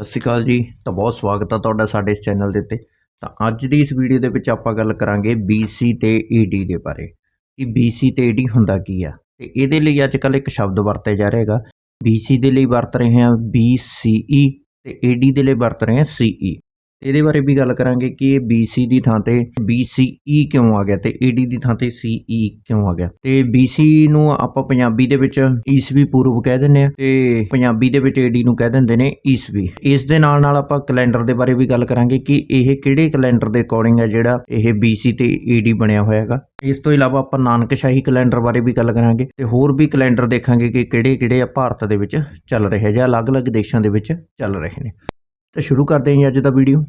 ਸਤਿ ਸ਼੍ਰੀ ਅਕਾਲ ਜੀ। ਤਾਂ ਬਹੁਤ ਸਵਾਗਤ ਆ ਤੁਹਾਡਾ ਸਾਡੇ ਇਸ ਚੈਨਲ ਦੇ ਉੱਤੇ। ਤਾਂ ਅੱਜ ਦੀ ਇਸ ਵੀਡੀਓ ਦੇ ਵਿੱਚ ਆਪਾਂ ਗੱਲ ਕਰਾਂਗੇ BC ਤੇ ED ਦੇ ਬਾਰੇ। ਕਿ BC ਤੇ ED ਹੁੰਦਾ ਕੀ ਆ? ਤੇ ਇਹਦੇ ਲਈ ਅੱਜ ਕੱਲ ਇੱਕ ਸ਼ਬਦ ਵਰਤਿਆ ਜਾ ਰਿਹਾ ਹੈਗਾ। BC ਦੇ ਲਈ ਵਰਤ ਰਹੇ ਹਾਂ BCE ਤੇ ED ਦੇ ਲਈ ਵਰਤ ਰਹੇ ਹਾਂ CE ਇਹਦੇ ਬਾਰੇ ਵੀ ਗੱਲ ਕਰਾਂਗੇ ਕਿ ਇਹ BC ਦੀ ਥਾਂ ਤੇ BCE ਕਿਉਂ ਆ ਗਿਆ ਤੇ ED ਦੀ ਥਾਂ ਤੇ CE ਕਿਉਂ ਆ ਗਿਆ। ਤੇ BC ਨੂੰ ਆਪਾਂ ਪੰਜਾਬੀ ਦੇ ਵਿੱਚ ਈਸਵੀ ਪੂਰਵ ਕਹਿ ਦਿੰਦੇ ਆ ਤੇ ਪੰਜਾਬੀ ਦੇ ਵਿੱਚ ED ਨੂੰ ਕਹਿ ਦਿੰਦੇ ਨੇ ਈਸਵੀ। ਇਸ ਦੇ ਨਾਲ ਨਾਲ ਆਪਾਂ ਕੈਲੰਡਰ ਦੇ ਬਾਰੇ ਵੀ ਗੱਲ ਕਰਾਂਗੇ ਕਿ ਇਹ ਕਿਹੜੇ ਕੈਲੰਡਰ ਦੇ ਅਕੋਰਡਿੰਗ ਹੈ ਜਿਹੜਾ ਇਹ BC ਤੇ ED ਬਣਿਆ ਹੋਇਆ ਹੈਗਾ। ਇਸ ਤੋਂ ਇਲਾਵਾ ਆਪਾਂ ਨਾਨਕਸ਼ਾਹੀ ਕੈਲੰਡਰ ਬਾਰੇ ਵੀ ਗੱਲ ਕਰਾਂਗੇ ਤੇ ਹੋਰ ਵੀ ਕੈਲੰਡਰ ਦੇਖਾਂਗੇ ਕਿ ਕਿਹੜੇ ਕਿਹੜੇ ਆ ਭਾਰਤ ਦੇ ਵਿੱਚ ਚੱਲ ਰਹੇ ਜਾਂ ਅਲੱਗ-ਅਲੱਗ ਦੇਸ਼ਾਂ ਦੇ ਵਿੱਚ ਚੱਲ ਰਹੇ ਨੇ। ਤਾਂ ਸ਼ੁਰੂ ਕਰਦੇ ਹਾਂ ਜੀ ਅੱਜ ਦਾ ਵੀਡੀਓ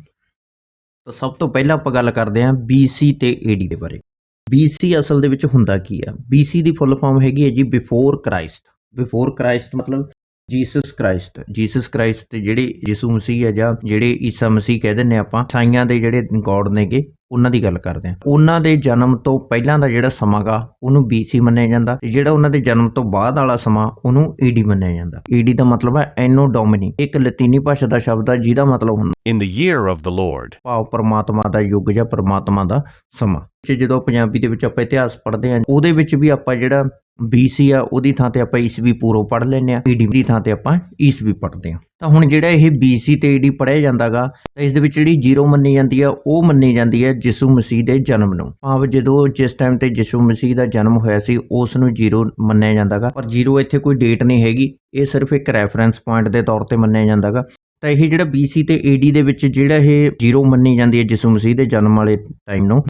ਤਾਂ ਸਭ ਤੋਂ ਪਹਿਲਾਂ ਆਪਾਂ ਗੱਲ ਕਰਦੇ ਹਾਂ BC ਤੇ AD ਦੇ ਬਾਰੇ। BC ਅਸਲ ਦੇ ਵਿੱਚ ਹੁੰਦਾ ਕੀ ਆ? BC ਦੀ ਫੁੱਲ ਫਾਰਮ ਹੈਗੀ ਹੈ ਜੀ ਬਿਫੋਰ ਕ੍ਰਾਈਸਟ ਬਿਫੋਰ ਕ੍ਰਾਈਸਟ ਮਤਲਬ ਜੀਸਸ ਕ੍ਰਾਈਸਟ ਜੀਸਸ ਕ੍ਰਾਈਸਟ ਤੇ ਜਿਹੜੇ ਯਿਸੂ ਮਸੀਹ ਹੈ ਜਾਂ ਜਿਹੜੇ ਈਸਾ ਮਸੀਹ ਕਹਿ ਦਿੰਨੇ ਆਪਾਂ, ਸਾਈਆਂ ਦੇ ਜਿਹੜੇ ਗੋਡ ਨੇਗੇ। ਉਹਨਾਂ ਦੀ ਗੱਲ ਕਰਦੇ ਹਾਂ। ਉਹਨਾਂ ਦੇ ਜਨਮ ਤੋਂ ਪਹਿਲਾਂ ਦਾ ਜਿਹੜਾ ਸਮਾਂ ਗਾ ਉਹਨੂੰ BC ਮੰਨਿਆ ਜਾਂਦਾ ਤੇ ਜਿਹੜਾ ਉਹਨਾਂ ਦੇ ਜਨਮ ਤੋਂ ਬਾਅਦ ਵਾਲਾ ਸਮਾਂ ਉਹਨੂੰ AD ਮੰਨਿਆ ਜਾਂਦਾ। AD ਦਾ ਮਤਲਬ ਹੈ ਐਨੋ ਡੋਮਿਨੀ ਇੱਕ ਲਾਤੀਨੀ ਭਾਸ਼ਾ ਦਾ ਸ਼ਬਦ ਹੈ ਜਿਹਦਾ ਮਤਲਬ ਹੁੰਦਾ in the year of the Lord. ਭਾਵ ਪਰਮਾਤਮਾ ਦਾ ਯੁੱਗ ਜਾਂ ਪਰਮਾਤਮਾ ਦਾ ਸਮਾਂ। ਤੇ ਜਦੋਂ ਪੰਜਾਬੀ ਦੇ ਵਿੱਚ ਆਪਾਂ ਇਤਿਹਾਸ ਪੜ੍ਹਦੇ ਹਾਂ ਉਹਦੇ ਵਿੱਚ ਵੀ ਆਪਾਂ ਜਿਹੜਾ BC ਆ, ਉਹਦੀ ਥਾਂ ਤੇ ਆਪਾਂ ਈਸਵੀ ਪੂਰਵ ਪੜ੍ਹ ਲੈਂਦੇ ਆ AD ਦੀ ਥਾਂ ਤੇ ਆਪਾਂ ਈਸਵੀ ਪੜ੍ਹਦੇ ਆ ਤਾਂ ਹੁਣ ਜਿਹੜਾ ਇਹ BC ਤੇ AD ਪੜ੍ਹਿਆ ਜਾਂਦਾਗਾ, ਤਾਂ ਇਸ ਦੇ ਵਿੱਚ ਜਿਹੜੀ ਜ਼ੀਰੋ ਮੰਨੀ ਜਾਂਦੀ ਆ, ਉਹ ਮੰਨੀ ਜਾਂਦੀ ਹੈ ਯਿਸੂ ਮਸੀਹ ਦੇ ਜਨਮ ਨੂੰ। ਭਾਵ ਜਦੋਂ ਜਿਸ ਟਾਈਮ ਤੇ ਯਿਸੂ ਮਸੀਹ ਦਾ ਜਨਮ ਹੋਇਆ ਸੀ, ਉਸ ਨੂੰ ਜ਼ੀਰੋ ਮੰਨਿਆ ਜਾਂਦਾਗਾ। ਪਰ ਜ਼ੀਰੋ ਇੱਥੇ ਕੋਈ ਡੇਟ ਨਹੀਂ ਹੈਗੀ, ਇਹ ਸਿਰਫ ਇੱਕ ਰੈਫਰੈਂਸ ਪੁਆਇੰਟ ਦੇ ਤੌਰ ਤੇ ਮੰਨਿਆ ਜਾਂਦਾਗਾ। ਤਾਂ ਇਹ ਜਿਹੜਾ BC ਤੇ AD ਦੇ ਵਿੱਚ ਜਿਹੜਾ ਇਹ ਜ਼ੀਰੋ ਮੰਨੀ ਜਾਂਦੀ ਹੈ ਯਿਸੂ ਮਸੀਹ ਦੇ ਜਨਮ ਵਾਲੇ ਟਾਈਮ ਨੂੰ,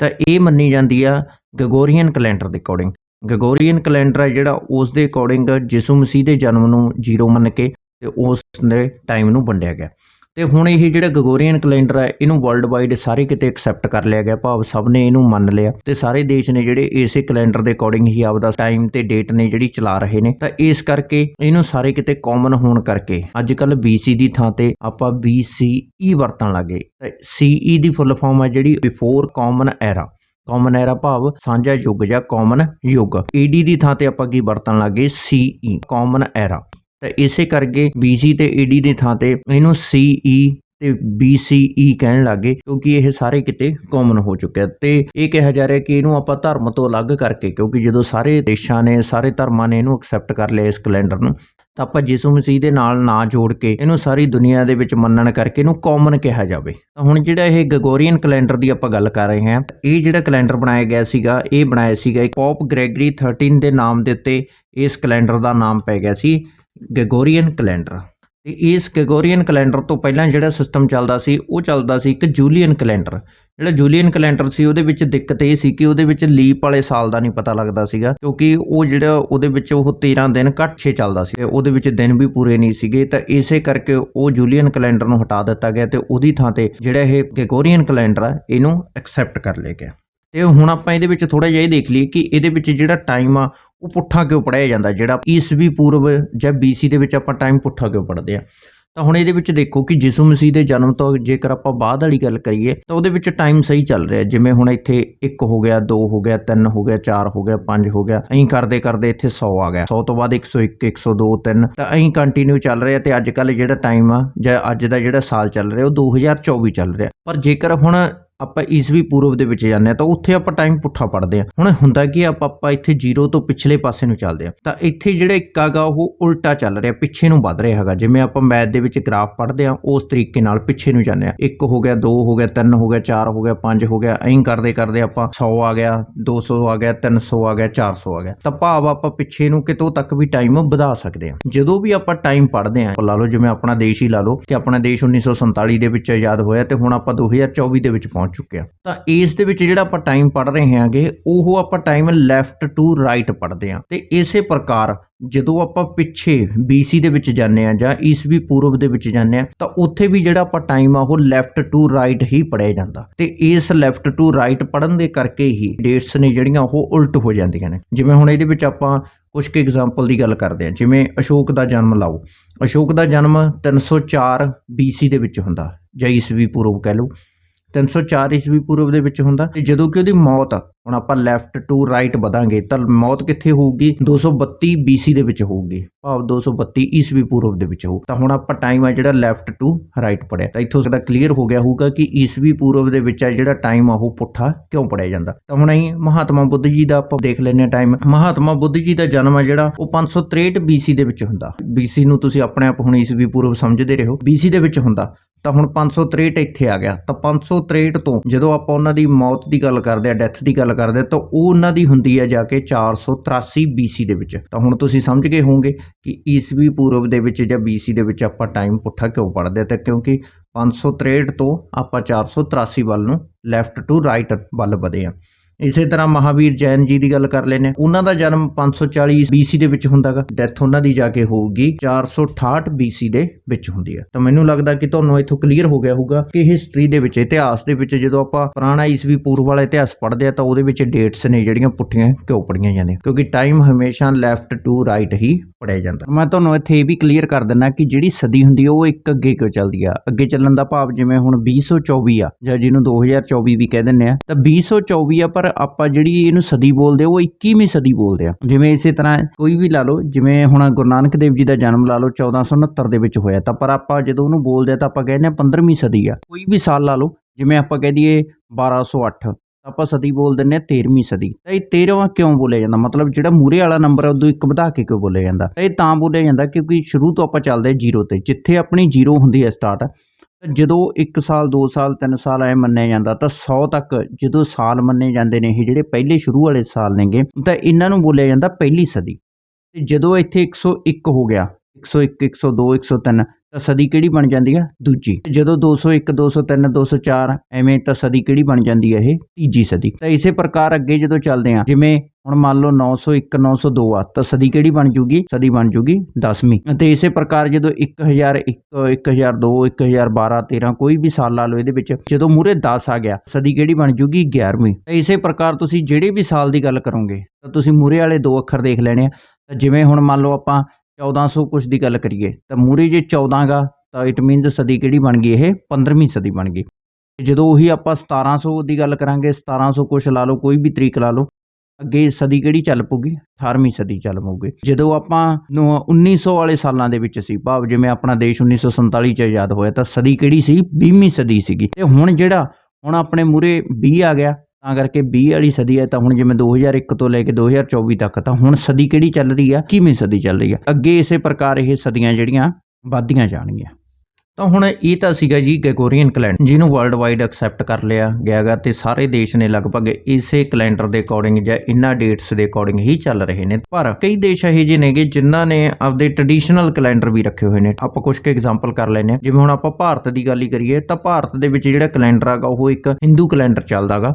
ਤਾਂ ਇਹ ਮੰਨੀ ਜਾਂਦੀ ਆ ਗਗੋਰੀਅਨ ਕੈਲੰਡਰ ਦੇ ਅਕੋਰਡਿੰਗ ਗਗੋਰੀਅਨ ਕੈਲੰਡਰ ਹੈ ਜਿਹੜਾ ਉਸ ਦੇ ਅਕੋਰਡਿੰਗ ਯਿਸੂ ਮਸੀਹ ਦੇ ਜਨਮ ਨੂੰ ਜ਼ੀਰੋ ਮੰਨ ਕੇ ਤੇ ਉਸ ਦੇ ਟਾਈਮ ਨੂੰ ਵੰਡਿਆ ਗਿਆ। ਤੇ ਹੁਣ ਇਹ ਜਿਹੜਾ ਗਗੋਰੀਅਨ ਕੈਲੰਡਰ ਹੈ, ਇਹਨੂੰ ਵਰਲਡ ਵਾਈਡ ਸਾਰੇ ਕਿਤੇ ਐਕਸੈਪਟ ਕਰ ਲਿਆ ਗਿਆ, ਭਾਵ ਸਭ ਨੇ ਇਹਨੂੰ ਮੰਨ ਲਿਆ। ਤੇ ਸਾਰੇ ਦੇਸ਼ ਨੇ ਜਿਹੜੇ ਇਸੇ ਕੈਲੰਡਰ ਦੇ ਅਕੋਰਡਿੰਗ ਹੀ ਆਪਦਾ ਟਾਈਮ ਤੇ ਡੇਟ ਨੇ ਜਿਹੜੀ ਚਲਾ ਰਹੇ ਨੇ। ਤਾਂ ਇਸ ਕਰਕੇ ਇਹਨੂੰ ਸਾਰੇ ਕਿਤੇ ਕਾਮਨ ਹੋਣ ਕਰਕੇ ਅੱਜ ਕੱਲ BC ਦੀ ਥਾਂ ਤੇ ਆਪਾਂ BCE ਵਰਤਣ ਲੱਗੇ ਤਾਂ CE ਦੀ ਫੁੱਲ ਫਾਰਮ ਹੈ ਜਿਹੜੀ before common era common era ਭਾਵ, ਸਾਂਝਾ ਯੁੱਗ ਜਾਂ ਕਾਮਨ ਯੁੱਗ। ED ਦੀ ਥਾਂ ਤੇ ਆਪਾਂ ਕੀ ਵਰਤਣ ਲੱਗੇ CE ਕਾਮਨ ਐਰਾ ਤਾਂ ਇਸੇ ਕਰਕੇ BC ਤੇ ED ਦੀ ਥਾਂ ਤੇ ਇਹਨੂੰ CE ਤੇ BCE ਕਹਿਣ ਲੱਗੇ ਕਿਉਂਕਿ ਇਹ ਸਾਰੇ ਕਿਤੇ ਕਾਮਨ ਹੋ ਚੁੱਕਿਆ। ਤੇ ਇਹ ਕਿਹਾ ਜਾ ਰਿਹਾ ਕਿ ਇਹਨੂੰ ਆਪਾਂ ਧਰਮ ਤੋਂ ਅਲੱਗ ਕਰਕੇ, ਕਿਉਂਕਿ ਜਦੋਂ ਸਾਰੇ ਦੇਸ਼ਾਂ ਨੇ, ਸਾਰੇ ਧਰਮਾਂ ਨੇ ਇਹਨੂੰ ਐਕਸੈਪਟ ਕਰ ਲਿਆ ਇਸ ਕੈਲੰਡਰ ਨੂੰ ਤਾਂ ਆਪਾਂ ਯਿਸੂ ਮਸੀਹ ਦੇ ਨਾਲ ਨਾ ਜੋੜ ਕੇ ਇਹਨੂੰ ਸਾਰੀ ਦੁਨੀਆ ਦੇ ਵਿੱਚ ਮੰਨਣ ਕਰਕੇ ਇਹਨੂੰ ਕਾਮਨ ਕਿਹਾ ਜਾਵੇ। ਤਾਂ ਹੁਣ ਜਿਹੜਾ ਇਹ ਗਗੋਰੀਅਨ ਕੈਲੰਡਰ ਦੀ ਆਪਾਂ ਗੱਲ ਕਰ ਰਹੇ ਹਾਂ, ਇਹ ਜਿਹੜਾ ਕੈਲੰਡਰ ਬਣਾਇਆ ਗਿਆ ਸੀਗਾ, ਇਹ ਬਣਾਇਆ ਸੀਗਾ ਇੱਕ ਪੋਪ ਗ੍ਰੈਗਰੀ 13 ਦੇ ਨਾਮ ਦੇ ਉੱਤੇ ਇਸ ਕੈਲੰਡਰ ਦਾ ਨਾਮ ਪੈ ਗਿਆ ਸੀ ਗਗੋਰੀਅਨ ਕੈਲੰਡਰ ਤੇ ਇਸ ਗਗੋਰੀਅਨ ਕੈਲੰਡਰ ਤੋਂ ਪਹਿਲਾਂ ਜਿਹੜਾ ਸਿਸਟਮ ਚੱਲਦਾ ਸੀ, ਉਹ ਚੱਲਦਾ ਸੀ ਇੱਕ ਜੂਲੀਅਨ ਕੈਲੰਡਰ ਜਿਹੜਾ ਜੂਲੀਅਨ ਕੈਲੰਡਰ ਸੀ, ਉਹਦੇ ਵਿੱਚ ਦਿੱਕਤ ਇਹ ਸੀ ਕਿ ਉਹਦੇ ਵਿੱਚ ਲੀਪ ਵਾਲੇ ਸਾਲ ਦਾ ਨਹੀਂ ਪਤਾ ਲੱਗਦਾ ਸੀਗਾ, ਕਿਉਂਕਿ ਉਹ ਜਿਹੜਾ ਉਹਦੇ ਵਿੱਚ ਉਹ 13 ਦਿਨ ਘੱਟ ਛੇ ਚੱਲਦਾ ਸੀ ਉਹਦੇ ਵਿੱਚ ਦਿਨ ਵੀ ਪੂਰੇ ਨਹੀਂ ਸੀਗੇ, ਤਾਂ ਇਸੇ ਕਰਕੇ ਉਹ ਜੂਲੀਅਨ ਕੈਲੰਡਰ ਨੂੰ ਹਟਾ ਦਿੱਤਾ ਗਿਆ ਤੇ ਉਹਦੀ ਥਾਂ ਤੇ ਜਿਹੜਾ ਇਹ ਗ੍ਰੈਗੋਰੀਅਨ ਕੈਲੰਡਰ ਆ, ਇਹਨੂੰ ਐਕਸੈਪਟ ਕਰ ਲਿਆ ਗਿਆ। ਤੇ ਹੁਣ ਆਪਾਂ ਇਹਦੇ ਵਿੱਚ ਥੋੜਾ ਜਿਹਾ ਇਹ ਦੇਖ ਲਈਏ ਕਿ ਇਹਦੇ ਵਿੱਚ ਜਿਹੜਾ ਟਾਈਮ ਆ, ਉਹ ਪੁੱਠਾ ਕਿਉਂ ਪੜਿਆ ਜਾਂਦਾ? ਜਿਹੜਾ ਈਸਵੀ ਪੂਰਵ ਜਾਂ BC ਦੇ ਵਿੱਚ ਆਪਾਂ ਟਾਈਮ ਪੁੱਠਾ ਕਿਉਂ ਪੜਦੇ ਆ? ਤਾਂ ਹੁਣ ਇਹਦੇ ਵਿੱਚ ਦੇਖੋ ਕਿ ਯਿਸੂ ਮਸੀਹ ਦੇ ਜਨਮ ਤੋਂ ਜੇਕਰ ਆਪਾਂ ਬਾਅਦ ਵਾਲੀ ਗੱਲ ਕਰੀਏ, ਤਾਂ ਉਹਦੇ ਵਿੱਚ ਟਾਈਮ ਸਹੀ ਚੱਲ ਰਿਹਾ। ਜਿਵੇਂ ਹੁਣ ਇੱਥੇ 1 ਹੋ ਗਿਆ 2 ਹੋ ਗਿਆ 3 ਹੋ ਗਿਆ 4 ਹੋ ਗਿਆ 5 ਹੋ ਗਿਆ, ਐਂ ਕਰਦੇ ਕਰਦੇ ਇੱਥੇ 100 ਆ ਗਿਆ। 100 ਤੋਂ ਬਾਅਦ 101 102 3 ਤਾਂ ਐਂ ਕੰਟੀਨਿਊ ਚੱਲ ਰਿਹਾ ਤੇ ਅੱਜ ਕੱਲ ਜਿਹੜਾ ਟਾਈਮ ਆ ਜਾਂ ਅੱਜ ਦਾ ਜਿਹੜਾ ਸਾਲ ਚੱਲ ਰਿਹਾ, ਉਹ 2024 ਚੱਲ ਰਿਹਾ। ਪਰ ਜੇਕਰ ਹੁਣ ਆਪਾਂ ਈਸਵੀ ਪੂਰਵ ਦੇ ਵਿੱਚ ਜਾਂਦੇ ਆ ਤਾਂ ਉੱਥੇ ਆਪਾਂ ਟਾਈਮ ਪੁੱਠਾ ਪੜਦੇ ਆ ਹੁਣ ਹੁੰਦਾ ਕੀ ਆ, ਆਪਾਂ ਆਪਾਂ ਇੱਥੇ 0 ਤੋਂ ਪਿਛਲੇ ਪਾਸੇ ਨੂੰ ਚੱਲਦੇ ਆ ਤਾਂ ਇੱਥੇ ਜਿਹੜਾ ਇੱਕ ਹੈਗਾ, ਉਹ ਉਲਟਾ ਚੱਲ ਰਿਹਾ, ਪਿੱਛੇ ਨੂੰ ਵੱਧ ਰਿਹਾ ਹੈਗਾ। ਜਿਵੇਂ ਆਪਾਂ ਮੈਥ ਦੇ ਵਿੱਚ ਗ੍ਰਾਫ ਪੜਦੇ ਆ ਉਸ ਤਰੀਕੇ ਨਾਲ ਪਿੱਛੇ ਨੂੰ ਜਾਂਦੇ ਆ 1 ਹੋ ਗਿਆ 2 ਹੋ ਗਿਆ 3 ਹੋ ਗਿਆ 4 ਹੋ ਗਿਆ 5 ਹੋ ਗਿਆ, ਐਂ ਕਰਦੇ ਕਰਦੇ ਆਪਾਂ 100 ਆ ਗਿਆ 200 ਆ ਗਿਆ 300 ਆ ਗਿਆ 400 ਆ ਗਿਆ। ਤਾਂ ਭਾਵ ਆਪਾਂ ਪਿੱਛੇ ਨੂੰ ਕਿਤੋਂ ਤੱਕ ਵੀ ਟਾਈਮ ਵਧਾ ਸਕਦੇ ਆ ਜਦੋਂ ਵੀ ਆਪਾਂ ਟਾਈਮ ਪੜਦੇ ਆ ਲਾ ਲਓ ਜਿਵੇਂ ਆਪਣਾ ਦੇਸ਼ ਹੀ ਲਾ ਲਓ ਕਿ ਆਪਣਾ ਦੇਸ਼ 1947 ਦੇ ਵਿੱਚ ਆਜ਼ਾਦ ਹੋਇਆ ਤੇ ਹੁਣ ਆਪਾਂ 2024 ਦੇ ਵਿੱਚ ਪਹੁੰਚ ਚੁੱਕੇ ਆ ਤਾਂ ਇਸ ਦੇ ਵਿੱਚ ਜਿਹੜਾ ਆਪਾਂ ਟਾਈਮ ਪੜ ਰਹੇ ਹਾਂਗੇ, ਉਹ ਆਪਾਂ ਟਾਈਮ ਲੈਫਟ ਟੂ ਰਾਈਟ ਪੜਦੇ ਆ ਤੇ ਇਸੇ ਪ੍ਰਕਾਰ ਜਦੋਂ ਆਪਾਂ ਪਿੱਛੇ BC ਦੇ ਵਿੱਚ ਜਾਂਦੇ ਆ ਜਾਂ ਈਸਵੀ ਪੂਰਬ ਦੇ ਵਿੱਚ ਜਾਂਦੇ ਆ ਤਾਂ ਉੱਥੇ ਵੀ ਜਿਹੜਾ ਆਪਾਂ ਟਾਈਮ ਆ, ਉਹ ਲੈਫਟ ਟੂ ਰਾਈਟ ਹੀ ਪੜਿਆ ਜਾਂਦਾ। ਤੇ ਇਸ ਲੈਫਟ ਟੂ ਰਾਈਟ ਪੜਨ ਦੇ ਕਰਕੇ ਹੀ ਡੇਟਸ ਨੇ ਜਿਹੜੀਆਂ, ਉਹ ਉਲਟ ਹੋ ਜਾਂਦੀਆਂ ਨੇ। ਜਿਵੇਂ ਹੁਣ ਇਹਦੇ ਵਿੱਚ ਆਪਾਂ ਕੁਝ ਕੁ ਐਗਜ਼ਾਮਪਲ ਦੀ ਗੱਲ ਕਰਦੇ ਆ ਜਿਵੇਂ ਅਸ਼ੋਕ ਦਾ ਜਨਮ ਲਾਓ। ਅਸ਼ੋਕ ਦਾ ਜਨਮ 304 BC ਦੇ ਵਿੱਚ ਹੁੰਦਾ। ਜਾਂ ਈਸਵੀ ਪੂਰਬ ਕਹਿ ਲਓ। 304 ਈਸਵੀ ਪੂਰਵ ਦੇ ਵਿੱਚ ਹੁੰਦਾ ਤੇ ਜਦੋਂ ਕਿ ਉਹਦੀ ਮੌਤ ਹੁਣ ਆਪਾਂ ਲੈਫਟ ਟੂ ਰਾਈਟ ਵਧਾਂਗੇ ਤਾਂ ਮੌਤ ਕਿੱਥੇ ਹੋਊਗੀ? 232 BC ਦੇ ਵਿੱਚ ਹੋਊਗੀ, ਭਾਵ 232 ਈਸਵੀ ਪੂਰਵ ਦੇ ਵਿੱਚ ਹੋਊ। ਤਾਂ ਹੁਣ ਆਪਾਂ ਟਾਈਮ ਆ ਜਿਹੜਾ ਲੈਫਟ ਟੂ ਰਾਈਟ ਪੜਿਆ ਤਾਂ ਇੱਥੋਂ ਸਾਡਾ ਕਲੀਅਰ ਹੋ ਗਿਆ ਹੋਊਗਾ ਕਿ ਈਸਵੀ ਪੂਰਵ ਦੇ ਵਿੱਚ ਆ ਜਿਹੜਾ ਟਾਈਮ ਆ, ਉਹ ਪੁੱਠਾ ਕਿਉਂ ਪੜਿਆ ਜਾਂਦਾ? ਤਾਂ ਹੁਣ ਅਸੀਂ ਮਹਾਤਮਾ ਬੁੱਧ ਜੀ ਦਾ ਆਪਾਂ ਦੇਖ ਲੈਂਦੇ ਹਾਂ ਟਾਈਮ ਮਹਾਤਮਾ ਬੁੱਧ ਜੀ ਦਾ ਜਨਮ ਆ ਜਿਹੜਾ, ਉਹ 563 BC ਦੇ ਵਿੱਚ ਹੁੰਦਾ। BC ਨੂੰ ਤੁਸੀਂ ਆਪਣੇ ਆਪ ਹੁਣ ਈਸਵੀ ਪੂਰਵ ਸਮਝਦੇ ਰਹੋ BC ਦੇ ਵਿੱਚ ਹੁੰਦਾ। ਤਾਂ ਹੁਣ 563 ਇੱਥੇ ਆ ਗਿਆ। ਤਾਂ 563 ਤੋਂ ਜਦੋਂ ਆਪਾਂ ਉਹਨਾਂ ਦੀ ਮੌਤ ਦੀ ਗੱਲ ਕਰਦੇ ਆ, ਡੈਥ ਦੀ ਗੱਲ ਕਰਦੇ ਆ, ਤਾਂ ਉਹ ਉਹਨਾਂ ਦੀ ਹੁੰਦੀ ਹੈ ਜਾ ਕੇ 483 BC ਦੇ ਵਿੱਚ। ਤਾਂ ਹੁਣ ਤੁਸੀਂ ਸਮਝ ਗਏ ਹੋਵੋਗੇ ਕਿ ਈਸਵੀ ਪੂਰਬ ਦੇ ਵਿੱਚ ਜਾਂ BC ਦੇ ਵਿੱਚ ਆਪਾਂ ਟਾਈਮ ਪੁੱਠਾ ਕਿਉਂ ਪੜਦੇ ਆ? ਤਾਂ ਕਿਉਂਕਿ 563 ਤੋਂ ਆਪਾਂ 483 ਵੱਲ ਨੂੰ ਲੈਫਟ ਟੂ ਰਾਈਟ ਵੱਲ ਵਧੇ ਆ। ਇਸੇ ਤਰ੍ਹਾਂ ਮਹਾਵੀਰ ਜੈਨ ਜੀ ਦੀ ਗੱਲ ਕਰ ਲੈਨੇ ਉਹਨਾਂ ਦਾ ਜਨਮ 540 BC ਦੇ ਵਿੱਚ ਹੁੰਦਾਗਾ ਡੈਥ ਉਹਨਾਂ ਦੀ ਜਾ ਕੇ ਹੋਊਗੀ 468 BC ਦੇ ਵਿੱਚ ਹੁੰਦੀ ਹੈ ਤਾਂ ਮੈਨੂੰ ਲੱਗਦਾ ਕਿ ਤੁਹਾਨੂੰ ਇੱਥੋਂ ਕਲੀਅਰ ਹੋ ਗਿਆ ਹੋਊਗਾ ਕਿ ਹਿਸਟਰੀ ਦੇ ਵਿੱਚ, ਇਤਿਹਾਸ ਦੇ ਵਿੱਚ ਜਦੋਂ ਆਪਾਂ ਪੁਰਾਣਾ ਈਸਵੀ ਪੂਰਵ ਵਾਲਾ ਇਤਿਹਾਸ ਪੜ੍ਹਦੇ ਆ ਤਾਂ ਉਹਦੇ ਵਿੱਚ ਡੇਟਸ ਨੇ ਜਿਹੜੀਆਂ ਪੁੱਠੀਆਂ ਕਿਉਂ ਪੜੀਆਂ ਜਾਂਦੀਆਂ। ਕਿਉਂਕਿ ਟਾਈਮ ਹਮੇਸ਼ਾ ਲੈਫਟ ਟੂ ਰਾਈਟ ਹੀ ਪੜਿਆ ਜਾਂਦਾ। ਮੈਂ ਤੁਹਾਨੂੰ ਇੱਥੇ ਇਹ ਵੀ ਕਲੀਅਰ ਕਰ ਦਿੰਦਾ ਕਿ ਜਿਹੜੀ ਸਦੀ ਹੁੰਦੀ ਹੈ ਉਹ ਇੱਕ ਅੱਗੇ ਕਿਉਂ ਚੱਲਦੀ ਆ? ਅੱਗੇ ਚੱਲਣ ਦਾ ਭਾਵ ਜਿਵੇਂ ਹੁਣ 2024 ਆ, ਜਾਂ ਜਿਹਨੂੰ 2024 ਵੀ ਕਹਿ ਦਿੰਦੇ ਆ, ਤਾਂ 2024 ਆ ਪਰ ਆਪਾਂ ਜਿਹੜੀ ਇਹਨੂੰ ਸਦੀ ਬੋਲਦੇ ਉਹ 21ਵੀਂ ਸਦੀ ਬੋਲਦੇ ਆ। ਜਿਵੇਂ ਇਸੇ ਤਰ੍ਹਾਂ ਕੋਈ ਵੀ ਲਾ ਲਓ, ਜਿਵੇਂ ਹੁਣ ਗੁਰੂ ਨਾਨਕ ਦੇਵ ਜੀ ਦਾ ਜਨਮ ਲਾ ਲਓ 1469 ਦੇ ਵਿੱਚ ਹੋਇਆ। ਤਾਂ ਪਰ ਆਪਾਂ ਜਦੋਂ ਉਹਨੂੰ ਬੋਲਦੇ ਆ, ਤਾਂ ਆਪਾਂ ਕਹਿੰਦੇ ਆ 15ਵੀਂ ਸਦੀ ਆ। ਕੋਈ ਵੀ ਸਾਲ ਲਾ ਲਓ, ਜਿਵੇਂ ਆਪਾਂ ਕਹਿ ਦਈਏ 1208 ਤਾਂ ਆਪਾਂ ਸਦੀ ਬੋਲ ਦਿੰਨੇ ਆ 13ਵੀਂ ਸਦੀ। ਤਾਂ ਇਹ 13ਵਾਂ ਕਿਉਂ ਬੋਲਿਆ ਜਾਂਦਾ? ਮਤਲਬ ਜਿਹੜਾ ਮੂਰੇ ਵਾਲਾ ਨੰਬਰ ਹੈ ਉਦੋਂ ਇੱਕ ਵਧਾ ਕੇ ਕਿਉਂ ਬੋਲਿਆ ਜਾਂਦਾ? ਤਾਂ ਇਹ ਤਾਂ ਬੋਲਿਆ ਜਾਂਦਾ ਕਿਉਂਕਿ ਸ਼ੁਰੂ ਤੋਂ ਆਪਾਂ ਚੱਲਦੇ ਜ਼ੀਰੋ ਤੇ, ਜਿੱਥੇ ਆਪਣੀ ਜ਼ੀਰੋ ਹੁੰਦੀ ਹੈ ਸਟਾਰਟ ਜਦੋਂ 1 ਸਾਲ 2 ਸਾਲ 3 ਸਾਲ ਐ ਮੰਨਿਆ ਜਾਂਦਾ, ਤਾਂ 100 ਤੱਕ ਜਦੋਂ ਸਾਲ ਮੰਨੇ ਜਾਂਦੇ ਨੇ ਇਹ ਜਿਹੜੇ ਪਹਿਲੇ ਸ਼ੁਰੂ ਵਾਲੇ ਸਾਲ ਨੇਗੇ, ਤਾਂ ਇਹਨਾਂ ਨੂੰ ਬੋਲਿਆ ਜਾਂਦਾ ਪਹਿਲੀ ਸਦੀ। ਤੇ ਜਦੋਂ ਇੱਥੇ 101 ਹੋ ਗਿਆ 101 102 103 ਤਾਂ ਸਦੀ ਕਿਹੜੀ ਬਣ ਜਾਂਦੀ ਆ? ਦੂਜੀ। ਤੇ ਜਦੋਂ 201 203 204 ਐਵੇਂ ਤਾਂ ਸਦੀ ਕਿਹੜੀ ਬਣ ਜਾਂਦੀ ਹੈ ਇਹ? ਤੀਜੀ ਸਦੀ। ਤਾਂ ਇਸੇ ਪ੍ਰਕਾਰ ਅੱਗੇ ਜਦੋਂ ਚੱਲਦੇ ਆ, ਜਿਵੇਂ ਹੁਣ ਮੰਨ ਲਓ 901 902 ਆ, ਤਾਂ ਸਦੀ ਕਿਹੜੀ ਬਣ ਜੂਗੀ? ਸਦੀ ਬਣ ਜੂਗੀ 10ਵੀਂ ਤੇ ਇਸੇ ਪ੍ਰਕਾਰ ਜਦੋਂ 1001 1002 1012 13 ਕੋਈ ਵੀ ਸਾਲ ਲਾ ਲਓ ਇਹਦੇ ਵਿੱਚ, ਜਦੋਂ ਮੂਰੇ 10 ਆ ਗਿਆ, ਸਦੀ ਕਿਹੜੀ ਬਣ ਜੂਗੀ? 11ਵੀਂ ਤਾਂ ਇਸੇ ਪ੍ਰਕਾਰ ਤੁਸੀਂ ਜਿਹੜੇ ਵੀ ਸਾਲ ਦੀ ਗੱਲ ਕਰੋਗੇ, ਤਾਂ ਤੁਸੀਂ ਮੂਰੇ ਵਾਲੇ ਦੋ ਅੱਖਰ ਦੇਖ ਲੈਣੇ ਆ। ਤਾਂ ਜਿਵੇਂ ਹੁਣ ਮੰਨ ਲਓ ਆਪਾਂ 1400 ਕੁਛ ਦੀ ਗੱਲ ਕਰੀਏ, ਤਾਂ ਮੂਰੇ ਜੇ 14 ਗਾ, ਤਾਂ ਇਟ ਮੀਨਸ ਸਦੀ ਕਿਹੜੀ ਬਣ ਗਈ ਇਹ? 15ਵੀਂ ਸਦੀ ਬਣ ਗਈ। ਤੇ ਜਦੋਂ ਉਹੀ ਆਪਾਂ 1700 ਦੀ ਗੱਲ ਕਰਾਂਗੇ 1700 ਕੁਛ ਲਾ ਲਓ, ਕੋਈ ਵੀ ਤਰੀਕ ਲਾ ਲਓ, ਅੱਗੇ ਸਦੀ ਕਿਹੜੀ ਚੱਲ ਪਊਗੀ? 18ਵੀਂ ਸਦੀ ਚੱਲ ਪਊਗੀ। ਜਦੋਂ ਆਪਾਂ ਨੂੰ 1900 ਵਾਲੇ ਸਾਲਾਂ ਦੇ ਵਿੱਚ ਸੀ, ਭਾਵ ਜਿਵੇਂ ਆਪਣਾ ਦੇਸ਼ 1947 ਚ ਆਜ਼ਾਦ ਹੋਇਆ, ਤਾਂ ਸਦੀ ਕਿਹੜੀ ਸੀ? 20ਵੀਂ ਸਦੀ ਸੀਗੀ। ਤੇ ਹੁਣ ਜਿਹੜਾ, ਹੁਣ ਆਪਣੇ ਮੂਰੇ 20 ਆ ਗਿਆ ਤਾਂ ਕਰਕੇ 20 ਵਾਲੀ ਸਦੀ ਹੈ, ਤਾਂ ਹੁਣ ਜਿਵੇਂ 2001 ਤੋਂ ਲੈ ਕੇ 2024 ਤੱਕ, ਤਾਂ ਹੁਣ ਸਦੀ ਕਿਹੜੀ ਚੱਲ ਰਹੀ ਆ? ਕਿਵੇਂ ਸਦੀ ਚੱਲ ਰਹੀ ਆ? ਅੱਗੇ ਇਸੇ ਪ੍ਰਕਾਰ ਇਹ ਸਦੀਆਂ ਜਿਹੜੀਆਂ ਵੱਧਦੀਆਂ ਜਾਣਗੀਆਂ। ਤਾਂ ਹੁਣ ਇਹ ਤਾਂ ਸੀਗਾ ਜੀ ਗੈਗੋਰੀਅਨ ਕੈਲੰਡਰ, ਜਿਹਨੂੰ ਵਰਲਡ ਵਾਈਡ ਐਕਸੈਪਟ ਕਰ ਲਿਆ ਗਿਆਗਾ ਤੇ ਸਾਰੇ ਦੇਸ਼ ਨੇ ਲਗਭਗ ਇਸੇ ਕੈਲੰਡਰ ਦੇ ਅਕੋਰਡਿੰਗ ਜਾਂ ਇਨ੍ਹਾਂ ਡੇਟਸ ਦੇ ਅਕੋਰਡਿੰਗ ਹੀ ਚੱਲ ਰਹੇ ਨੇ। ਪਰ ਕਈ ਦੇਸ਼ ਇਹੋ ਜਿਹੇ ਨੇਗੇ ਜਿਨ੍ਹਾਂ ਨੇ ਆਪਦੇ ਟ੍ਰੈਡੀਸ਼ਨਲ ਕੈਲੰਡਰ ਵੀ ਰੱਖੇ ਹੋਏ ਨੇ। ਆਪਾਂ ਕੁਝ ਕੁ ਐਗਜ਼ਾਮਪਲ ਕਰ ਲੈਨੇ ਆ ਜਿਵੇਂ ਹੁਣ ਆਪਾਂ ਭਾਰਤ ਦੀ ਗੱਲ ਹੀ ਕਰੀਏ, ਤਾਂ ਭਾਰਤ ਦੇ ਵਿੱਚ ਜਿਹੜਾ ਕੈਲੰਡਰ ਹੈਗਾ, ਉਹ ਇੱਕ ਹਿੰਦੂ ਕੈਲੰਡਰ ਚੱਲਦਾਗਾ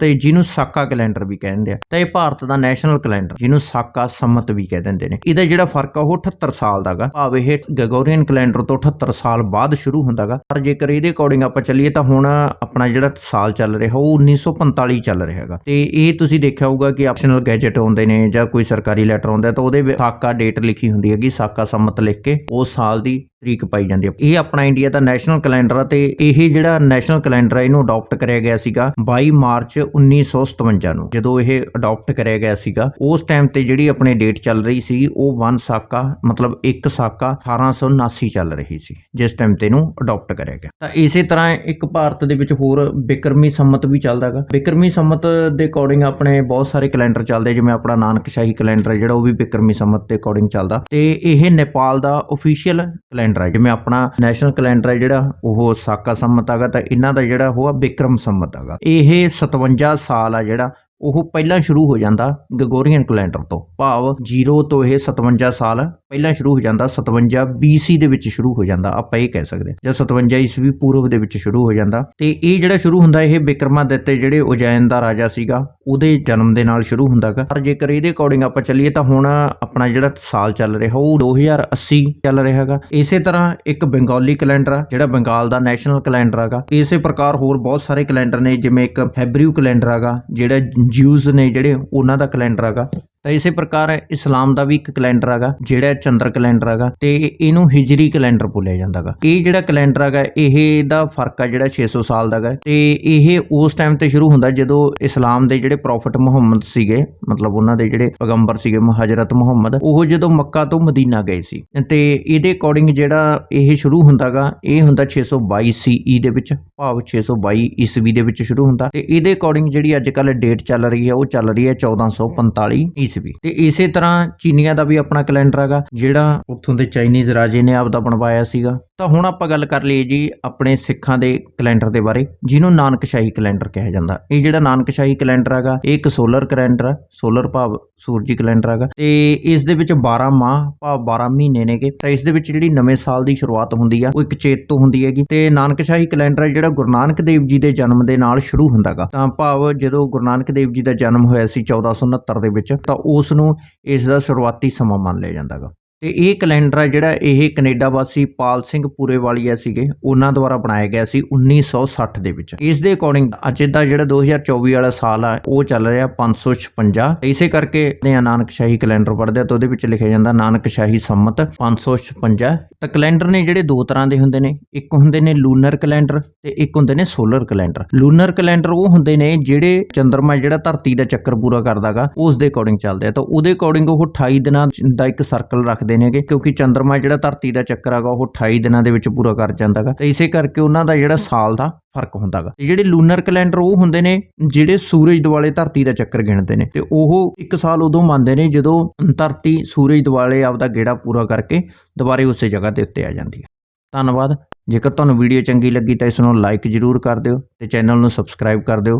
ਤੇ ਜਿਹਨੂੰ ਸਾਕਾ ਕੈਲੰਡਰ ਵੀ ਕਹਿੰਦੇ ਆ, ਤਾਂ ਇਹ ਭਾਰਤ ਦਾ ਨੈਸ਼ਨਲ ਕੈਲੰਡਰ, ਜਿਹਨੂੰ ਸਾਕਾ ਸੰਮਤ ਵੀ ਕਹਿ ਦਿੰਦੇ ਨੇ। ਇਹਦਾ ਜਿਹੜਾ ਫ਼ਰਕ ਆ, ਉਹ 78 ਸਾਲ ਦਾਗਾ ਭਾਵ ਇਹ ਗੈਗੋਰੀਅਨ ਕੈਲੰਡਰ ਤੋਂ 78 ਸਾਲ ਬਾਅਦ ਸ਼ੁਰੂ ਹੁੰਦਾਗਾ ਪਰ ਜੇਕਰ ਇਹਦੇ ਅਕੋਰਡਿੰਗ ਆਪਾਂ ਚੱਲੀਏ, ਤਾਂ ਹੁਣ ਆਪਣਾ ਜਿਹੜਾ ਸਾਲ ਚੱਲ ਰਿਹਾ, ਉਹ 1945 ਚੱਲ ਰਿਹਾ ਹੈਗਾ ਤੇ ਇਹ ਤੁਸੀਂ ਦੇਖਿਆ ਹੋਊਗਾ ਕਿ ਆਪਸ਼ਨਲ ਗੈਜਟ ਆਉਂਦੇ ਨੇ ਜਾਂ ਕੋਈ ਸਰਕਾਰੀ ਲੈਟਰ ਆਉਂਦਾ, ਤਾਂ ਉਹਦੇ ਸਾਕਾ ਡੇਟ ਲਿਖੀ ਹੁੰਦੀ ਹੈਗੀ, ਸਾਕਾ ਸੰਮਤ ਲਿਖ ਕੇ ਉਸ ਸਾਲ ਦੀ ਤਰੀਕ ਪਾਈ ਜਾਂਦੀ ਹੈ ਇਹ ਆਪਣਾ ਇੰਡੀਆ ਦਾ ਨੈਸ਼ਨਲ ਕੈਲੰਡਰ ਆ ਤੇ ਇਹ ਜਿਹੜਾ ਨੈਸ਼ਨਲ ਕੈਲੰਡਰ ਆ, ਇਹਨੂੰ ਅਡਾਪਟ ਕਰਿਆ ਗਿਆ ਸੀਗਾ 22 ਮਾਰਚ 1957 ਨੂੰ। ਜਦੋਂ ਇਹ ਅਡਾਪਟ ਕਰਿਆ ਗਿਆ ਸੀਗਾ, ਉਸ ਟਾਈਮ ਤੇ ਜਿਹੜੀ ਆਪਣੇ ਡੇਟ ਚੱਲ ਰਹੀ ਸੀ, ਉਹ 1 ਸਾਕਾ, ਮਤਲਬ 1 ਸਾਕਾ 1879 ਚੱਲ ਰਹੀ ਸੀ, ਜਿਸ ਟਾਈਮ ਤੇ ਇਹਨੂੰ ਅਡਾਪਟ ਕਰਿਆ ਗਿਆ। ਤਾਂ ਇਸੇ ਤਰ੍ਹਾਂ ਇੱਕ ਭਾਰਤ ਦੇ ਵਿੱਚ ਹੋਰ ਬਿਕਰਮੀ ਸੰਮਤ ਵੀ ਚੱਲਦਾਗਾ ਬਿਕਰਮੀ ਸੰਮਤ ਦੇ ਅਕੋਰਡਿੰਗ ਆਪਣੇ ਬਹੁਤ ਸਾਰੇ ਕੈਲੰਡਰ ਚੱਲਦੇ ਜਿਵੇਂ ਆਪਣਾ ਨਾਨਕਸ਼ਾਹੀ ਕੈਲੰਡਰ ਜਿਹੜਾ ਉਹ ਵੀ ਬਿਕਰਮੀ ਸੰਮਤ ਦੇ ਅਕੋਰਡਿੰਗ ਚੱਲਦਾ। ਤੇ ਇਹ ਨੇਪਾਲ ਦਾ ਅਫੀਸ਼ੀਅਲ ਕੈਲੰਡਰ ਹੈ। ਜਿਵੇਂ ਆਪਣਾ ਨੈਸ਼ਨਲ ਕੈਲੰਡਰ ਹੈ ਜਿਹੜਾ, ਉਹ ਸਾਕਾ ਸੰਮਤ ਹੈਗਾ ਤਾਂ ਇਹਨਾਂ ਦਾ ਜਿਹੜਾ ਉਹ ਆ ਬਿਕਰਮ ਸੰਮਤ ਹੈਗਾ। ਇਹ 57 ਸਾਲ ਆ ਜਿਹੜਾ ਉਹ ਪਹਿਲਾਂ ਸ਼ੁਰੂ ਹੋ ਜਾਂਦਾ ਗਗੋਰੀਅਨ ਕੈਲੰਡਰ ਤੋਂ। ਭਾਵ 0 ਤੋਂ ਇਹ 57 ਸਾਲ ਪਹਿਲਾਂ ਸ਼ੁਰੂ ਹੋ ਜਾਂਦਾ 57 BC ਦੇ ਵਿੱਚ ਸ਼ੁਰੂ ਹੋ ਜਾਂਦਾ, ਆਪਾਂ ਇਹ ਕਹਿ ਸਕਦੇ ਹਾਂ। ਜਾਂ 57 ਈਸਵੀ ਪੂਰਬ ਦੇ ਵਿੱਚ ਸ਼ੁਰੂ ਹੋ ਜਾਂਦਾ। ਤੇ ਇਹ ਜਿਹੜਾ ਸ਼ੁਰੂ ਹੁੰਦਾ, ਇਹ ਬਿਕਰਮਾਦਿੱਤ ਜਿਹੜੇ ਉਜੈਨ ਦਾ ਰਾਜਾ ਸੀਗਾ, ਉਹਦੇ ਜਨਮ ਦੇ ਨਾਲ ਸ਼ੁਰੂ ਹੁੰਦਾਗਾ ਪਰ ਜੇਕਰ ਇਹਦੇ ਅਕੋਰਡਿੰਗ ਆਪਾਂ ਚੱਲੀਏ, ਤਾਂ ਹੁਣ ਆਪਣਾ ਜਿਹੜਾ ਸਾਲ ਚੱਲ ਰਿਹਾ, ਉਹ 2080 ਚੱਲ ਰਿਹਾ ਹੈਗਾ ਇਸੇ ਤਰ੍ਹਾਂ ਇੱਕ ਬੰਗਾਲੀ ਕੈਲੰਡਰ ਆ, ਜਿਹੜਾ ਬੰਗਾਲ ਦਾ ਨੈਸ਼ਨਲ ਕੈਲੰਡਰ ਹੈਗਾ ਇਸੇ ਪ੍ਰਕਾਰ ਹੋਰ ਬਹੁਤ ਸਾਰੇ ਕੈਲੰਡਰ ਨੇ, ਜਿਵੇਂ ਇੱਕ ਹੈਬਰਿਊ ਕੈਲੰਡਰ ਹੈਗਾ ਜਿਹੜਾ ਜਿਊਜ਼ ਨੇ ਜਿਹੜੇ ਉਹਨਾਂ ਦਾ ਕੈਲੰਡਰ ਹੈਗਾ ਤਾਂ ਇਸੇ ਪ੍ਰਕਾਰ ਇਸਲਾਮ ਦਾ ਵੀ ਇੱਕ ਕੈਲੰਡਰ ਹੈਗਾ, ਜਿਹੜਾ ਚੰਦਰ ਕੈਲੰਡਰ ਹੈਗਾ ਤੇ ਇਹਨੂੰ ਹਿਜਰੀ ਕੈਲੰਡਰ ਬੋਲਿਆ ਜਾਂਦਾ ਹੈਗਾ। ਇਹ ਜਿਹੜਾ ਕੈਲੰਡਰ ਹੈਗਾ, ਇਹ ਦਾ ਫ਼ਰਕ ਆ ਜਿਹੜਾ 600 ਸਾਲ ਦਾ ਹੈਗਾ। ਤੇ ਇਹ ਉਸ ਟਾਈਮ ਤੇ ਸ਼ੁਰੂ ਹੁੰਦਾ ਜਦੋਂ ਇਸਲਾਮ ਦੇ ਜਿਹੜੇ ਪ੍ਰੋਫਟ ਮੁਹੰਮਦ ਸੀਗੇ, ਮਤਲਬ ਉਹਨਾਂ ਦੇ ਜਿਹੜੇ ਪੈਗੰਬਰ ਸੀਗੇ ਹਜ਼ਰਤ ਮੁਹੰਮਦ, ਉਹ ਜਦੋਂ ਮੱਕਾ ਤੋਂ ਮਦੀਨਾ ਗਏ ਸੀ। ਤੇ ਇਹਦੇ ਅਕੋਰਡਿੰਗ ਜਿਹੜਾ ਇਹ ਸ਼ੁਰੂ ਹੁੰਦਾਗਾ ਇਹ ਹੁੰਦਾ 622 ਸੀਈ ਦੇ ਵਿੱਚ, ਭਾਵ 622 ਈਸਵੀ ਦੇ ਵਿੱਚ ਸ਼ੁਰੂ ਹੁੰਦਾ। ਤੇ ਇਹਦੇ ਅਕੋਰਡਿੰਗ ਜਿਹੜੀ ਅੱਜ ਕੱਲ ਡੇਟ ਚੱਲ ਰਹੀ ਹੈ, ਉਹ ਚੱਲ ਰਹੀ ਹੈ 1445 ਈਸਵੀ ਤੇ ਇਸੇ ਤਰ੍ਹਾਂ ਚੀਨੀਆਂ ਦਾ ਵੀ ਆਪਣਾ ਕੈਲੰਡਰ ਹੈਗਾ, ਜਿਹੜਾ ਉੱਥੋਂ ਦੇ ਚਾਈਨੀਜ਼ ਰਾਜੇ ਨੇ ਆਪਦਾ ਬਣਵਾਇਆ ਸੀਗਾ। ਤਾਂ ਹੁਣ ਆਪਾਂ ਗੱਲ ਕਰ ਲਈਏ ਜੀ ਆਪਣੇ ਸਿੱਖਾਂ ਦੇ ਕੈਲੰਡਰ ਦੇ ਬਾਰੇ, ਜਿਹਨੂੰ ਨਾਨਕਸ਼ਾਹੀ ਕੈਲੰਡਰ ਕਿਹਾ ਜਾਂਦਾ। ਇਹ ਜਿਹੜਾ ਨਾਨਕਸ਼ਾਹੀ ਕੈਲੰਡਰ ਹੈਗਾ, ਇਹ ਇੱਕ ਸੋਲਰ ਕੈਲੰਡਰ ਹੈ ਸੋਲਰ ਭਾਵ ਸੂਰਜੀ ਕੈਲੰਡਰ ਹੈਗਾ। ਤੇ ਇਸ ਦੇ ਵਿੱਚ 12 ਮਾਹ, ਭਾਵ 12 ਮਹੀਨੇ ਨੇਗੇ। ਤਾਂ ਇਸ ਦੇ ਵਿੱਚ ਜਿਹੜੀ ਨਵੇਂ ਸਾਲ ਦੀ ਸ਼ੁਰੂਆਤ ਹੁੰਦੀ ਆ, ਉਹ ਇੱਕ ਚੇਤ ਤੋਂ ਹੁੰਦੀ ਹੈਗੀ। ਤੇ ਨਾਨਕਸ਼ਾਹੀ ਕੈਲੰਡਰ ਜਿਹੜਾ ਗੁਰੂ ਨਾਨਕ ਦੇਵ ਜੀ ਦੇ ਜਨਮ ਦੇ ਨਾਲ ਸ਼ੁਰੂ ਹੁੰਦਾਗਾ ਤਾਂ ਭਾਵ ਜਦੋਂ ਗੁਰੂ ਨਾਨਕ ਦੇਵ ਜੀ ਦਾ ਜਨਮ ਹੋਇਆ ਸੀ 1469 ਦੇ ਵਿੱਚ, ਤਾਂ ਉਸ ਨੂੰ ਇਸ ਦਾ ਸ਼ੁਰੂਆਤੀ ਸਮਾਂ ਮੰਨ ਲਿਆ ਜਾਂਦਾ ਗਾ ਤੇ ਇਹ ਕੈਲੰਡਰ ਆ ਜਿਹੜਾ ਇਹ ਕੈਨੇਡਾ ਵਾਸੀ ਪਾਲ ਸਿੰਘ ਪੂਰੇਵਾਲੀਆ ਸੀਗੇ, ਉਹਨਾਂ ਦੁਆਰਾ ਬਣਾਇਆ ਗਿਆ ਸੀ 1960 ਦੇ ਵਿੱਚ। ਇਸ ਦੇ ਅਕੋਰਡਿੰਗ ਅੱਜ ਦਾ ਜਿਹੜਾ 2024 ਵਾਲਾ ਸਾਲ ਆ, ਉਹ ਚੱਲ ਰਿਹਾ 556 ਤੇ ਇਸੇ ਕਰਕੇ ਨੇ ਨਾਨਕਸ਼ਾਹੀ ਕੈਲੰਡਰ ਪੜ੍ਹਦੇ ਆ ਤਾਂ ਉਹਦੇ ਵਿੱਚ ਲਿਖਿਆ ਜਾਂਦਾ ਨਾਨਕਸ਼ਾਹੀ ਸੰਮਤ 556 ਤਾਂ ਕੈਲੰਡਰ ਨੇ ਜਿਹੜੇ ਦੋ ਤਰ੍ਹਾਂ ਦੇ ਹੁੰਦੇ ਨੇ, ਇੱਕ ਹੁੰਦੇ ਨੇ ਲੂਨਰ ਕੈਲੰਡਰ ਤੇ ਇੱਕ ਹੁੰਦੇ ਨੇ ਸੋਲਰ ਕੈਲੰਡਰ। ਲੂਨਰ ਕੈਲੰਡਰ ਉਹ ਹੁੰਦੇ ਨੇ ਜਿਹੜੇ ਚੰਦਰਮਾ ਜਿਹੜਾ ਧਰਤੀ ਦਾ ਚੱਕਰ ਪੂਰਾ ਕਰਦਾਗਾ, ਉਸ ਦੇ ਅਕੋਰਡਿੰਗ ਚੱਲਦੇ ਆ। ਤਾਂ ਉਹਦੇ ਅਕੋਰਡਿੰਗ ਉਹ 28 ਦਿਨਾਂ ਦਾ ਇੱਕ ਸਰਕਲ ਰੱਖਦੇ ਨੇਗੇ ਕਿਉਂਕਿ ਚੰਦਰਮਾ ਜਿਹੜਾ ਧਰਤੀ ਦਾ ਚੱਕਰ ਹੈਗਾ, ਉਹ 28 ਦਿਨਾਂ ਦੇ ਵਿੱਚ ਪੂਰਾ ਕਰ ਜਾਂਦਾਗਾ ਤੇ ਇਸੇ ਕਰਕੇ ਉਹਨਾਂ ਦਾ ਜਿਹੜਾ ਸਾਲ ਦਾ ਫ਼ਰਕ ਹੁੰਦਾ ਤੇ ਜਿਹੜੇ ਲੂਨਰ ਕੈਲੰਡਰ ਉਹ ਹੁੰਦੇ ਨੇ, ਜਿਹੜੇ ਸੂਰਜ ਦੁਆਲੇ ਧਰਤੀ ਦਾ ਚੱਕਰ ਗਿਣਦੇ ਨੇ। ਤੇ ਉਹ ਇੱਕ ਸਾਲ ਉਦੋਂ ਮੰਨਦੇ ਨੇ ਜਦੋਂ ਧਰਤੀ ਸੂਰਜ ਦੁਆਲੇ ਆਪਦਾ ਗੇੜਾ ਪੂਰਾ ਕਰਕੇ ਦੁਬਾਰੇ ਉਸੇ ਜਗ੍ਹਾ ਤੇ ਉੱਤੇ ਆ ਜਾਂਦੀ ਹੈ। ਧੰਨਵਾਦ। ਜੇਕਰ ਤੁਹਾਨੂੰ ਵੀਡੀਓ ਚੰਗੀ ਲੱਗੀ ਤਾਂ ਇਸ ਨੂੰ ਲਾਈਕ ਜ਼ਰੂਰ ਕਰ ਦਿਓ ਤੇ ਚੈਨਲ ਨੂੰ ਸਬਸਕ੍ਰਾਈਬ ਕਰ ਦਿਓ।